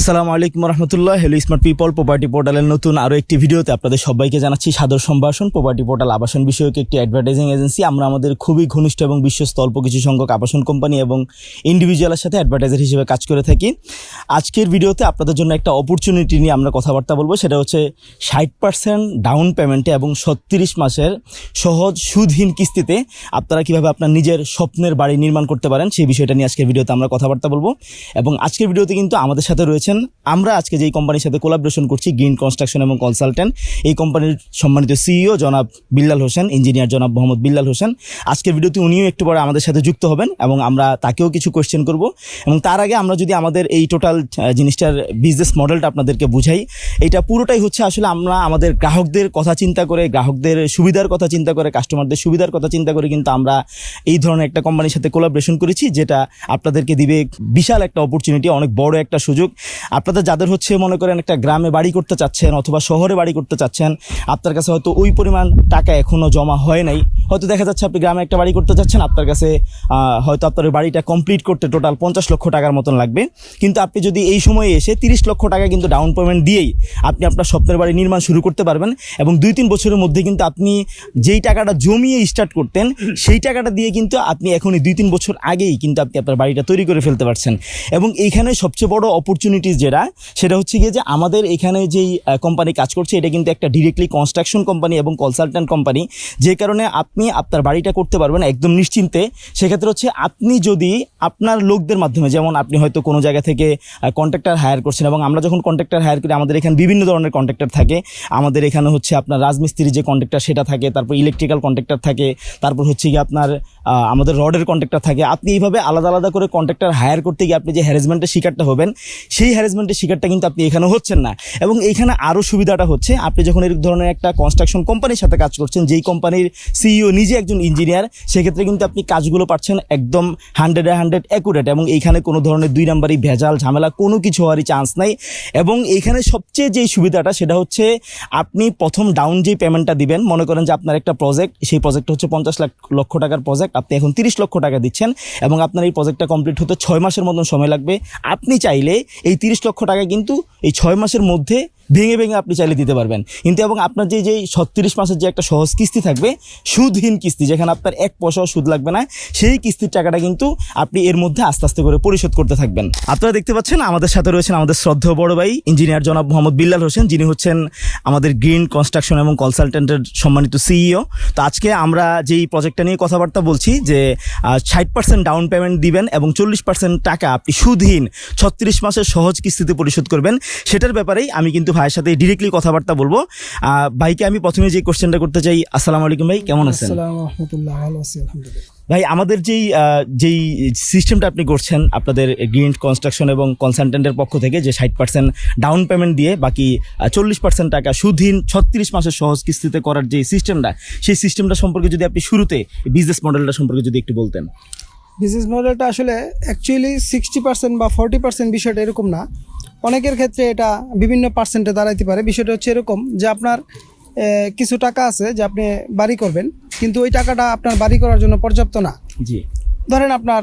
আসসালামু আলাইকুম রহমতুল্লাহ। হেলো স্মার্ট পিপল প্রপার্টি পোর্টালের নতুন আরও একটি ভিডিওতে আপনাদের সবাইকে জানাচ্ছি সাদর সম্ভাষণ। প্রপার্টি পোর্টাল আবাসন বিষয়ক একটি অ্যাডভার্টাইজিং এজেন্সি আমরা আমাদের খুবই ঘনিষ্ঠ এবং বিশ্বস্ত অল্প কিছু সংখ্যক আবাসন কোম্পানি এবং ইন্ডিভিজুয়ালের সাথে অ্যাডভার্টাইজার হিসেবে কাজ করে থাকি। আজকের ভিডিওতে আপনাদের জন্য একটা অপরচুনিটি নিয়ে আমরা কথাবার্তা বলব। সেটা হচ্ছে ষাট পার্সেন্ট ডাউন পেমেন্টে এবং ছত্রিশ মাসের সহজ সুদহীন কিস্তিতে আপনারা কীভাবে আপনার নিজের স্বপ্নের বাড়ি নির্মাণ করতে পারেন, সেই বিষয়টা নিয়ে আজকের ভিডিওতে আমরা কথাবার্তা বলব। এবং আজকের ভিডিওতে কিন্তু আমাদের সাথে রয়েছেন আমরা আজকে যেই কোম্পানির সাথে কোলাবরেশন করছি গ্রিন কনস্ট্রাকশন এবং কনসালটেন্ট এই কোম্পানির সম্মানিত সিইও জনাব বিল্লাল হোসেন ইঞ্জিনিয়ার জনাব মোহাম্মদ বিল্লাল হোসেন। আজকের ভিডিওতে উনিও একটু পরে আমাদের সাথে যুক্ত হবেন এবং আমরা তাকেও কিছু কোয়েশ্চেন করব। এবং তার আগে আমরা যদি আমাদের এই টোটাল জিনিসটার বিজনেস মডেলটা আপনাদেরকে বুঝাই, এটা পুরোটাই হচ্ছে আসলে আমরা আমাদের গ্রাহকদের কথা চিন্তা করে, গ্রাহকদের সুবিধার কথা চিন্তা করে কাস্টমারদের সুবিধার কথা চিন্তা করে কিন্তু আমরা এই ধরনের একটা কোম্পানির সাথে কোলাবরেশন করেছি, যেটা আপনাদেরকে দিবে বিশাল একটা অপরচুনিটি অনেক বড় একটা সুযোগ। আপনাদের যাদের হচ্ছে মনে করেন একটা গ্রামে বাড়ি করতে চাচ্ছেন অথবা শহরে বাড়ি করতে চাচ্ছেন, আপনার কাছে হয়তো ওই পরিমাণ টাকা এখনও জমা হয় নাই। হয়তো দেখা যাচ্ছে আপনি গ্রামে একটা বাড়ি করতে চাচ্ছেন, আপনার কাছে হয়তো আপনার বাড়িটা কমপ্লিট করতে টোটাল পঞ্চাশ লক্ষ টাকার মতন লাগবে। কিন্তু আপনি যদি এই সময়ে এসে তিরিশ লক্ষ টাকা কিন্তু ডাউন পেমেন্ট দিয়েই আপনি আপনার স্বপ্নের বাড়ি নির্মাণ শুরু করতে পারবেন এবং দুই তিন বছরের মধ্যে কিন্তু আপনি যেই টাকাটা জমিয়ে স্টার্ট করতেন, সেই টাকাটা দিয়ে কিন্তু আপনি এখনই দুই তিন বছর আগেই কিন্তু আপনি আপনার বাড়িটা তৈরি করে ফেলতে পারছেন। এবং এইখানে সবচেয়ে বড় অপরচুনিটিস যেটা সেটা হচ্ছে গিয়ে যে আমাদের এখানে যেই কোম্পানি কাজ করছে, এটা কিন্তু একটা ডিরেক্টলি কনস্ট্রাকশন কোম্পানি এবং কনসালট্যান্ট কোম্পানি যে কারণে আপনি আপনার বাড়িটা করতে পারবেন একদম নিশ্চিন্তে। সেক্ষেত্রে হচ্ছে আপনি যদি আপনার লোকদের মাধ্যমে, যেমন আপনি হয়তো কোনো জায়গা থেকে কন্ট্রাক্টর হায়ার করছেন এবং আমরা যখন কন্ট্রাক্টর হায়ার করি, আমাদের এখানে বিভিন্ন ধরনের কন্ট্রাক্টর থাকে। আমাদের এখানে হচ্ছে আপনার রাজমিস্ত্রি যে কন্ট্রাক্টর সেটা থাকে, তারপর ইলেকট্রিক্যাল কন্ট্রাক্টর থাকে, তারপর হচ্ছে গিয়ে আপনার আমাদের রডের কন্ট্রাক্টর থাকে। আপনি এইভাবে আলাদা আলাদা করে কন্ট্রাক্টর হায়ার করতে গিয়ে আপনি যে হ্যারাসমেন্টের শিকারটা হবেন, সেই হ্যারাসমেন্টের শিকারটা কিন্তু আপনি এখানে হচ্ছেন না। এবং এইখানে আরও সুবিধাটা হচ্ছে, আপনি যখন এই ধরনের একটা কনস্ট্রাকশন কোম্পানির সাথে কাজ করছেন, যেই কোম্পানির সিইও নিজে একজন ইঞ্জিনিয়ার সেক্ষেত্রে কিন্তু আপনি কাজগুলো পাচ্ছেন একদম হান্ড্রেডে হান্ড্রেড অ্যাকুরেট এবং এইখানে কোনো ধরনের দুই নাম্বারই ভেজাল ঝামেলা কোনো কিছু হওয়ারই চান্স নাই। এবং এইখানে সবচেয়ে যেই সুবিধাটা, সেটা হচ্ছে আপনি প্রথম ডাউন যেই পেমেন্টটা দিবেন, মনে করেন যে আপনার একটা প্রজেক্ট সেই প্রজেক্ট হচ্ছে পঞ্চাশ লাখ লক্ষ টাকার প্রজেক্ট আপনি এখন তিরিশ লক্ষ টাকা দিচ্ছেন এবং আপনার এই প্রজেক্টটা কমপ্লিট হতে ছয় মাসের মতন সময় লাগবে। আপনি চাইলে এই তিরিশ লক্ষ টাকা কিন্তু এই ছয় মাসের মধ্যে ভেঙে ভেঙে আপনি চাইলে দিতে পারবেন। কিন্তু এবং আপনার যে যে ছত্রিশ মাসের যে একটা সহজ কিস্তি থাকবে, সুদহীন কিস্তি, যেখানে আপনার এক পয়সাও সুদ লাগবে না, সেই কিস্তির টাকাটা কিন্তু আপনি এর মধ্যে আস্তে আস্তে করে পরিশোধ করতে থাকবেন। আপনারা দেখতে পাচ্ছেন, আমাদের সাথে রয়েছেন আমাদের শ্রদ্ধেয় বড় ভাই ইঞ্জিনিয়ার জনাব মোহাম্মদ বিল্লাল হোসেন। যিনি হচ্ছেন আমাদের গ্রিন কনস্ট্রাকশন এবং কনসালটেন্টের সম্মানিত সিইও তো আজকে আমরা যেই প্রজেক্টটা নিয়ে কথাবার্তা বলছি, যে ষাট পার্সেন্ট ডাউন পেমেন্ট দিবেন এবং চল্লিশ পার্সেন্ট টাকা আপনি সুদহীন ছত্রিশ মাসের সহজ কিস্তিতে পরিশোধ করবেন, সেটার ব্যাপারেই আমি কিন্তু ভাইয়ের সাথে ডিরেক্টলি কথাবার্তা বলব। ভাইকে আমি প্রথমে যে কোশ্চেনটা করতে চাই আসসালামু আলাইকুম ভাই কেমন আছেন? ভাই আমাদের যেই যেই সিস্টেমটা আপনি করছেন আপনাদের গ্রিন কনস্ট্রাকশন এবং কনসালটেন্টের পক্ষ থেকে যে ষাট পার্সেন্ট ডাউন পেমেন্ট দিয়ে বাকি চল্লিশ পার্সেন্ট টাকা সুদহীন ছত্রিশ মাসের সহজ কিস্তিতে করার যে সিস্টেমটা সেই সিস্টেমটা সম্পর্কে যদি আপনি শুরুতে বিজনেস মডেলটা সম্পর্কে যদি একটু বলতেন। বিজনেস মডেলটা আসলে অ্যাকচুয়ালি সিক্সটি পার্সেন্ট বা ফর্টি পার্সেন্ট বিষয়টা এরকম না। অনেকের ক্ষেত্রে এটা বিভিন্ন পার্সেন্টে দাঁড়াইতে পারে। বিষয়টা হচ্ছে এরকম যে আপনার কিছু টাকা আছে যে আপনি বাড়ি করবেন কিন্তু ওই টাকাটা আপনার বাড়ি করার জন্য পর্যাপ্ত না। জি। ধরেন আপনার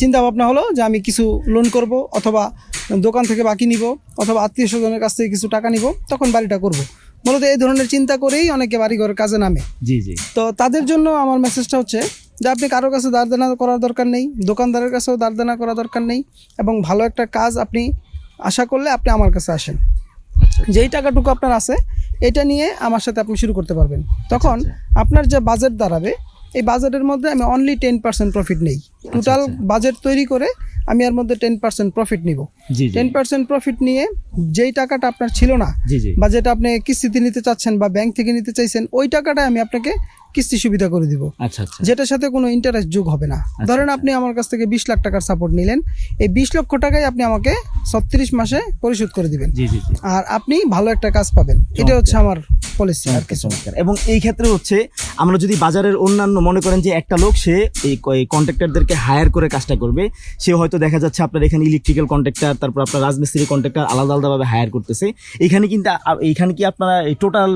চিন্তা ভাবনা হলো যে আমি কিছু লোন করব অথবা দোকান থেকে বাকি নিব অথবা আত্মীয় স্বজনের কাছ থেকে কিছু টাকা নিব তখন বাড়িটা করব। মূলত এই ধরনের চিন্তা করেই অনেকে বাড়ি ঘরের কাজে নামে। জি জি। তো তাদের জন্য আমার মেসেজটা হচ্ছে যে আপনি কারোর কাছে দাঁড় দেনা করার দরকার নেই দোকানদারের কাছেও দাঁড় দেনা করার দরকার নেই এবং ভালো একটা কাজ আপনি আশা করলে আপনি আমার কাছে আসেন। যেই টাকাটুকু আপনার আছে এটা নিয়ে আমার সাথে আপনি শুরু করতে পারবেন। তখন আপনার যে বাজেট দাঁড়াবে এই বাজেটের মধ্যে আমি অনলি টেন পার্সেন্ট প্রফিট নেই। টোটাল বাজেট তৈরি করে আমি এর মধ্যে টেন পার্সেন্ট প্রফিট নিব। টেন পার্সেন্ট প্রফিট নিয়ে যেই টাকাটা আপনার ছিল না বা যেটা আপনি কিস্তিতে নিতে চাচ্ছেন বা ব্যাংক থেকে নিতে চাইছেন ওই টাকাটা আমি আপনাকে কিস্তি সুবিধা করে দিব। আচ্ছা আচ্ছা। যেটার সাথে কোনো ইন্টারেস্ট যোগ হবে না। ধরেন আপনি আমার কাছ থেকে বিশ লাখ টাকার সাপোর্ট নিলেন। এই বিশ লক্ষ টাকাই আপনি আমাকে ছত্রিশ মাসে পরিশোধ করে দিবেন। আর আপনি ভালো একটা কাজ পাবেন। এটা হচ্ছে আমার পলিসি আর কিছু চমৎকার। এবং এই ক্ষেত্রে হচ্ছে আমরা যদি বাজারের অন্যান্য মনে করেন যে একটা লোক সে এই কন্ট্রাক্টরদেরকে হায়ার করে কাজটা করবে। সে হয়তো দেখা যাচ্ছে আপনার এখানে ইলেকট্রিক্যাল কন্ট্রাক্টর তারপর আপনার রাজমিস্ত্রি কন্ট্রাক্টর আলাদা আলাদাভাবে হায়ার করতেছে। এখানে কিন্তু এইখানে কি আপনারা এই টোটাল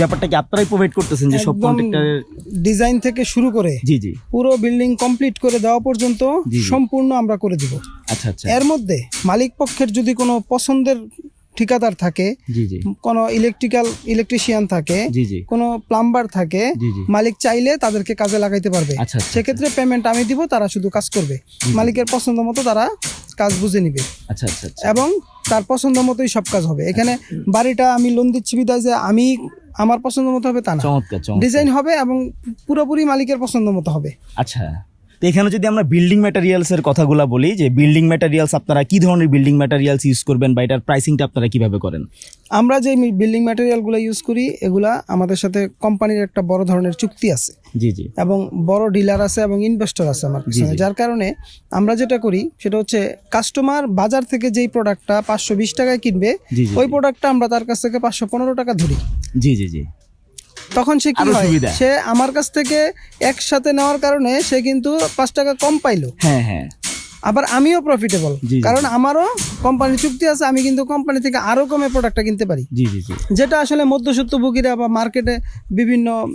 ব্যাপারটা কি আপনারাই প্রোভাইড করতেছেন যে সব একদম কন্ট্রাক্টরের ডিজাইন থেকে শুরু করে জি জি। পুরো বিল্ডিং কমপ্লিট করে দেওয়া পর্যন্ত। সম্পূর্ণ আমরা করে দিব। আচ্ছা আচ্ছা। এর মধ্যে মালিক পক্ষের যদি কোনো পছন্দের ঠিকাদার থাকে কোনো ইলেকট্রিক্যাল ইলেকট্রিশিয়ান থাকে কোনো প্লাম্বার থাকে মালিক চাইলে তাদেরকে কাজে লাগাইতে পারবে। আচ্ছা আচ্ছা সেক্ষেত্রে পেমেন্ট আমি দিব তারা শুধু কাজ করবে। মালিকের পছন্দ মতো তারা কাজ বুঝে নিবে। আচ্ছা আচ্ছা আচ্ছা। এবং তার পছন্দ মতোই সব কাজ হবে। এখানে বাড়িটা আমি লোন দিচ্ছি বিদায় যে আমি আমার পছন্দ মতো হবে তা না। ডিজাইন হবে এবং পুরোপুরি মালিকের পছন্দ মতো হবে। আচ্ছা। তো এখানে যদি আমরা বিল্ডিং ম্যাটেরিয়ালস এর কথাগুলো বলি যে বিল্ডিং ম্যাটেরিয়ালস আপনারা কী ধরনের বিল্ডিং ম্যাটেরিয়ালস ইউজ করবেন বা এটার প্রাইসিংটা আপনারা কীভাবে করেন? আমরা যে বিল্ডিং ম্যাটেরিয়ালগুলো ইউজ করি এগুলা আমাদের সাথে কোম্পানির একটা বড় ধরনের চুক্তি আছে। জি জি। এবং বড় ডিলার আছে এবং ইনভেস্টর আছে আমার পিছনে যার কারণে আমরা যেটা করি সেটা হচ্ছে কাস্টমার বাজার থেকে যেই প্রোডাক্টটা পাঁচশো বিশ টাকায় কিনবে ওই প্রোডাক্টটা আমরা তার কাছ থেকে পাঁচশো পনেরো টাকা ধরি। জি জি জি। তখন সে কি হয়? সে আমার কাছ থেকে একসাথে নেওয়ার কারণে সে কিন্তু পাঁচ টাকা কম পাইলো। হ্যাঁ হ্যাঁ। আবার আমিও প্রফিটেবল। কারণ আমারও কোম্পানির চুক্তি আছে আমি কিন্তু কোম্পানি থেকে আরও কমে প্রোডাক্টটা কিনতে পারি। যেটা আসলে মধ্যসত্ত্বভোগীরা বা মার্কেটে বিভিন্ন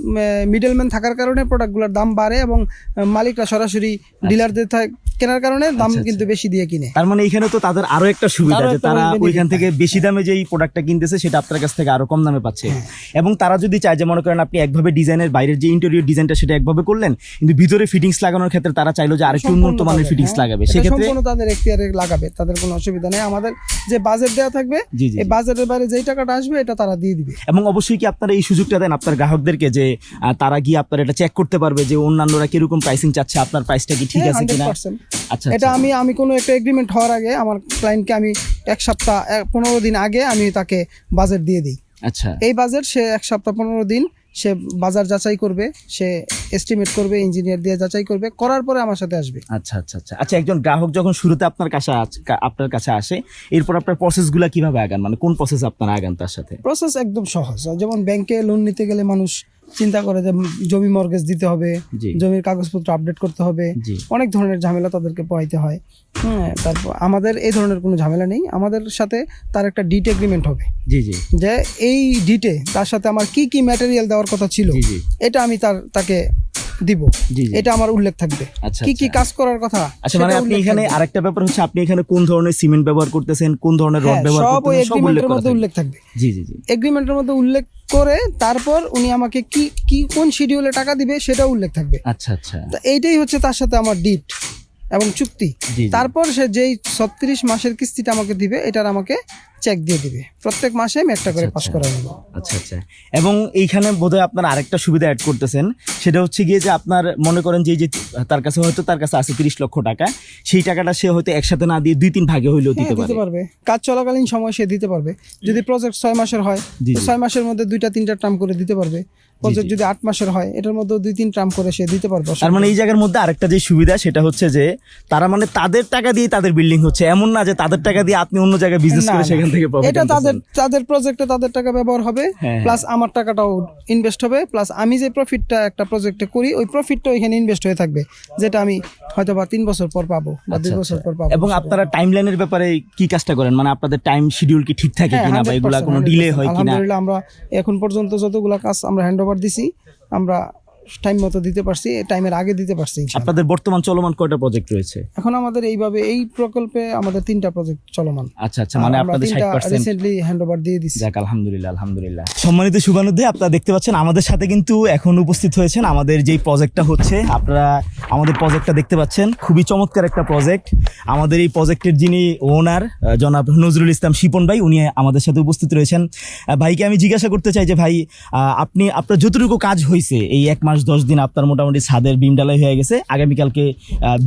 মিডলম্যান থাকার কারণে প্রোডাক্টগুলোর দাম বাড়ে এবং মালিকরা সরাসরি ডিলারদের থা- কেনার কারণে দাম আচ্ছা, কিন্তু বেশি দিয়ে কিনে। তার মানে এখানে তো তাদের আরও একটা সুবিধা যে তারা ওইখান থেকে বেশি দামে যেই প্রোডাক্টটা কিনতেছে সেটা আপনার কাছ থেকে আরও কম দামে পাচ্ছে। হ্যাঁ। এবং তারা যদি চায় যে মনে করেন আপনি একভাবে ডিজাইনের বাইরের যে ইন্টেরিয়র ডিজাইনটা সেটা একভাবে করলেন কিন্তু ভিতরে ফিটিংস লাগানোর ক্ষেত্রে তারা চাইলো যে আরেকটু উন্নত মানের ফিটিংস হ্যাঁ। লাগাবে। সেক্ষেত্রে তাদের এখতিয়ারে লাগাবে তাদের কোনো অসুবিধা নেই। আমাদের যে বাজেট দেওয়া থাকবে এই বাজেটের বাইরে যেই টাকাটা আসবে এটা তারা দিয়ে দিবে। এবং অবশ্যই কি আপনারা এই সুযোগটা দেন আপনার গ্রাহকদেরকে যে তারা গিয়ে আপনার এটা চেক করতে পারবে যে অন্যান্যরা কীরকম প্রাইসিং চাচ্ছে আপনার প্রাইসটা কি ঠিক আছে কিনা? 100% আচ্ছা এটা আচ্ছা। আমি আমি কোনো একটা এগ্রিমেন্ট হওয়ার আগে আমার ক্লায়েন্টকে আমি এক সপ্তাহ পনেরো দিন আগে আমি তাকে বাজেট দিয়ে দিই। আচ্ছা। এই বাজেট সে এক সপ্তাহ পনেরো দিন সে বাজার যাচাই করবে সে এস্টিমেট করবে ইঞ্জিনিয়ার দিয়ে যাচাই করবে করার পরে আমার সাথে আসবে। আচ্ছা আচ্ছা আচ্ছা। আচ্ছা একজন গ্রাহক যখন শুরুতে আপনার কাছে আপনার কাছে আসে এরপর আপনার প্রসেসগুলো কীভাবে আগান? মানে কোন প্রসেস আপনার আগান তার সাথে? প্রসেস একদম সহজ। যেমন ব্যাংকে লোন নিতে গেলে মানুষ চিন্তা করে যে জমি মর্গেজ দিতে হবে জমির কাগজপত্র আপডেট করতে হবে। অনেক ধরনের ঝামেলা তাদেরকে পোহাইতে হয়। হ্যাঁ তারপর আমাদের এই ধরনের কোনো ঝামেলা নেই। আমাদের সাথে তার একটা ডিট এগ্রিমেন্ট হবে। জি জি। যে এই ডিটে তার সাথে আমার কি কি ম্যাটেরিয়াল দেওয়ার কথা ছিল এটা আমি তার তাকে দিব। এটা আমার উল্লেখ থাকবে। আচ্ছা কি কি আচ্ছা। কাজ করার কথা? আচ্ছা মানে আপনি এখানে আরেকটা ব্যাপার হচ্ছে আপনি এখানে কোন ধরনের সিমেন্ট ব্যবহার করতেছেন কোন ধরনের রড হ্যাঁ, ব্যবহার করতেছেন সব উল্লেখ মধ্যে উল্লেখ থাকবে। জি জি জি। এগ্রিমেন্টের মধ্যে উল্লেখ করে তারপর উনি আমাকে কি কি কোন শিডিউলে টাকা দিবে সেটা উল্লেখ থাকবে। আচ্ছা আচ্ছা। এইটাই হচ্ছে তার সাথে আমার ডিট এবং চুক্তি। তারপর সে যেই ছত্রিশ মাসের কিস্তিটা আমাকে দিবে এটার আমাকে চেক দিয়ে দিবে। প্রত্যেক মাসে আমি একটা করে পাস। করে নেব আচ্ছা আচ্ছা। এবং এইখানে বোধহয় আপনার আরেকটা সুবিধা অ্যাড করতেছেন সেটা হচ্ছে গিয়ে যে আপনার মনে করেন যে যে তার কাছে হয়তো তার কাছে আছে তিরিশ লক্ষ টাকা সেই টাকাটা সে হয়তো একসাথে না দিয়ে দুই তিন ভাগে হইলেও হ্যাঁ, দিতে পারবে। কাজ চলাকালীন সময় সে দিতে পারবে। যদি প্রজেক্ট ছয় মাসের হয় ছয় মাসের মধ্যে দুইটা তিনটা ট্রাম করে দিতে পারবে। প্রজেক্ট যদি আট মাসের হয় এটার মধ্যে দুই তিন ট্রাম করে সে দিতে পারবে। তার মানে এই জায়গার মধ্যে আরেকটা যে সুবিধা সেটা হচ্ছে যে তারা মানে তাদের টাকা দিয়ে তাদের বিল্ডিং হচ্ছে। এমন না যে তাদের টাকা দিয়ে আপনি অন্য জায়গায় বিজনেস করে সেখান থেকে এটা তাদের তাদের প্রজেক্টে তাদের টাকা ব্যবহার হবে হ্যাঁ, প্লাস আমার টাকাটাও ইনভেস্ট হবে প্লাস আমি যে প্রফিটটা একটা প্রজেক্টে করি ওই প্রফিটটাও এখানে ইনভেস্ট হয়ে থাকবে যেটা আমি হয়তো বা তিন বছর পর পাবো বা দুই বছর পর পাবো। আচ্ছা, এবং আপনারা টাইম লাইনের ব্যাপারে কি কাজটা করেন? মানে আপনাদের টাইম শিডিউল কি ঠিক থাকে হ্যাঁ, কিনা বা এগুলা কোনো ডিলে হয় কিনা? আলহামদুলিল্লাহ আমরা এখন পর্যন্ত যতগুলা কাজ আমরা হ্যান্ড ওভার দিছি আমরা টাইম মতো দিতে পারছি টাইমের আগে দিতে পারছি আপনাদের বর্তমান চলমান কয়টা প্রজেক্ট রয়েছে? এখন আমাদের এইভাবে এই প্রকল্পে আমাদের তিনটা প্রজেক্ট চলমান। আচ্ছা আচ্ছা মানে আপনাদের ষাট তিনটা পার্সেন্ট রিসেন্টলি হ্যান্ড ওভার দিয়ে দিছি। যাক আলহামদুলিল্লাহ আলহামদুলিল্লাহ। সম্মানিত শুভানুদ্ধে আপনারা দেখতে পাচ্ছেন আমাদের সাথে কিন্তু এখন উপস্থিত হয়েছেন আমাদের যেই প্রজেক্টটা হচ্ছে। আপনারা আমাদের প্রজেক্টটা দেখতে পাচ্ছেন খুবই চমৎকার একটা প্রজেক্ট আমাদের এই প্রজেক্টের যিনি ওনার জনাব নজরুল ইসলাম শিপন ভাই উনি আমাদের সাথে উপস্থিত রয়েছেন। ভাইকে আমি জিজ্ঞাসা করতে চাই যে ভাই আপনি আপনার যতটুকু কাজ হয়েছে এই এক মাস দশ দিন আপনার মোটামুটি ছাদের বিম ডালাই হয়ে গেছে। আগামীকালকে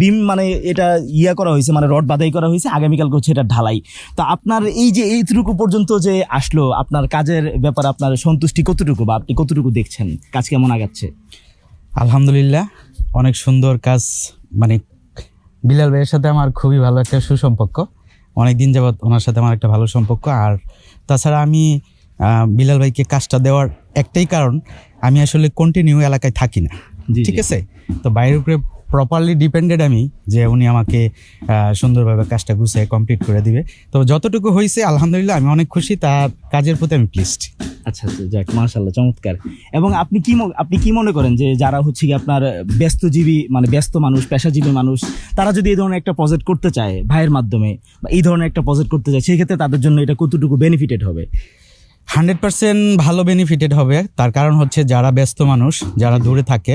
বিম মানে এটা ইয়া করা হয়েছে মানে রড বাদাই করা হয়েছে, আগামীকালকে হচ্ছে এটা ঢালাই। তো আপনার এই যে এইটুকু পর্যন্ত যে আসলো, আপনার কাজের ব্যাপারে আপনার সন্তুষ্টি কতটুকু বা আপনি কতটুকু দেখছেন? কাজ কেমন আগাচ্ছে? আলহামদুলিল্লাহ, অনেক সুন্দর কাজ মানে বিলাল ভাইয়ের সাথে আমার খুবই ভালো একটা সুসম্পর্ক। অনেক দিন যাবৎ ওনার সাথে আমার একটা ভালো সম্পর্ক। আর তাছাড়া আমি বিলাল ভাইকে কাজটা দেওয়ার একটাই কারণ আমি আসলে কন্টিনিউ এলাকায় থাকি না। ঠিক আছে? তো বাইরের উপরে প্রপারলি ডিপেন্ডেড আমি যে উনি আমাকে সুন্দরভাবে কাজটা গুছিয়ে কমপ্লিট করে দিবে। তো যতটুকু হয়েছে আলহামদুলিল্লাহ আমি অনেক খুশি তার কাজের প্রতি আমি প্লিজড আচ্ছা আচ্ছা যাক মার্শাল্লাহ চমৎকার। এবং আপনি কি আপনি কি মনে করেন যে যারা হচ্ছে কি আপনার ব্যস্তজীবী মানে ব্যস্ত মানুষ পেশাজীবী মানুষ তারা যদি এই ধরনের একটা প্রজেক্ট করতে চায় ভাইয়ের মাধ্যমে বা এই ধরনের একটা প্রজেক্ট করতে চায় সেই ক্ষেত্রে তাদের জন্য এটা কতটুকু বেনিফিটেড হবে? হান্ড্রেড পার্সেন্ট ভালো বেনিফিটেড হবে। তার কারণ হচ্ছে যারা ব্যস্ত মানুষ, যারা দূরে থাকে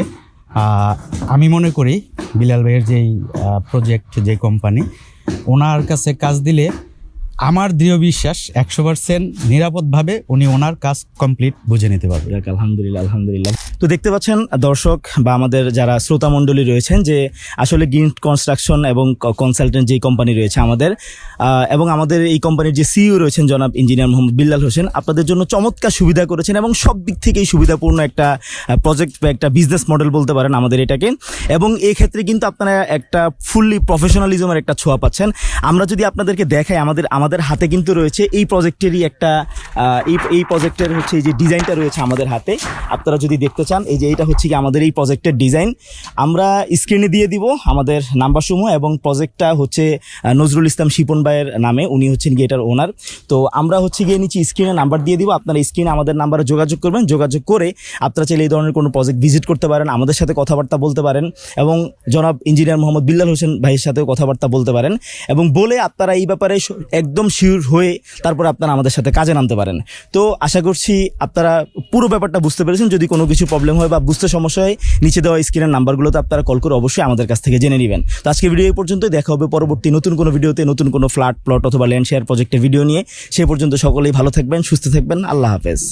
আমি মনে করি বিলাল ভাইয়ের যেই প্রজেক্ট যে কোম্পানি ওনার কাছে কাজ দিলে আমার দৃঢ় বিশ্বাস একশো পার্সেন্ট নিরাপদভাবে উনি ওনার কাজ কমপ্লিট বুঝে নিতে পারবে। আলহামদুলিল্লাহ আলহামদুলিল্লাহ। তো দেখতে পাচ্ছেন, দর্শক বা আমাদের যারা শ্রোতা মণ্ডলী রয়েছেন যে আসলে গ্রিন কনস্ট্রাকশন এবং কনসালটেন্ট যে কোম্পানি রয়েছে আমাদের এবং আমাদের এই কোম্পানির যে সিইও রয়েছেন জনাব ইঞ্জিনিয়ার মোহাম্মদ বিল্লাল হোসেন, আপনাদের জন্য চমৎকার সুবিধা করেছেন এবং সব দিক থেকেই সুবিধাপূর্ণ একটা প্রজেক্ট বা একটা বিজনেস মডেল বলতে পারেন আমাদের এটাকে। এবং এই ক্ষেত্রে কিন্তু আপনারা একটা ফুললি প্রফেশনালিজমের একটা ছোঁয়া পাচ্ছেন। আমরা যদি আপনাদেরকে দেখাই আমাদের আমাদের হাতে কিন্তু রয়েছে এই প্রজেক্টেরই একটা এই এই প্রজেক্টের হচ্ছে এই যে ডিজাইনটা রয়েছে আমাদের হাতে। আপনারা যদি দেখতে চান, এই যে এইটা হচ্ছে কি আমাদের এই প্রজেক্টের ডিজাইন। আমরা স্ক্রিনে দিয়ে দিব আমাদের নাম্বার সমূহ এবং প্রজেক্টটা হচ্ছে নজরুল ইসলাম শিপন ভাইয়ের নামে, উনি হচ্ছেন গিয়ে এটার ওনার তো আমরা হচ্ছে গিয়ে নিচে স্ক্রিনে নাম্বার দিয়ে দিব, আপনারা স্ক্রিনে আমাদের নাম্বারে যোগাযোগ করবেন। যোগাযোগ করে আপনারা চাইলে এই ধরনের কোনো প্রজেক্ট ভিজিট করতে পারেন, আমাদের সাথে কথাবার্তা বলতে পারেন এবং জনাব ইঞ্জিনিয়ার মোহাম্মদ বিল্লাল হোসেন ভাইয়ের সাথেও কথাবার্তা বলতে পারেন। এবং বলে আপনারা এই ব্যাপারে স- একদম শিওর হয়ে তারপর আপনারা আমাদের সাথে কাজে নামতে পারেন। তো আশা করছি আপনারা পুরো ব্যাপারটা বুঝতে পেরেছেন। যদি কোনো কিছু প্রবলেম হয় বা বুঝতে সমস্যা হয়, নিচে দেওয়া স্ক্রিনের নাম্বারগুলোতে আপনারা কল করে অবশ্যই আমাদের কাছ থেকে জেনে নেবেন। তো আজকে ভিডিও এই পর্যন্তই। দেখা হবে পরবর্তী নতুন কোনো ভিডিওতে নতুন কোনো ফ্ল্যাট প্লট অথবা ল্যান্ড শেয়ার প্রজেক্টের ভিডিও নিয়ে। সে পর্যন্ত সকলেই ভালো থাকবেন, সুস্থ থাকবেন। আল্লাহ হাফেজ।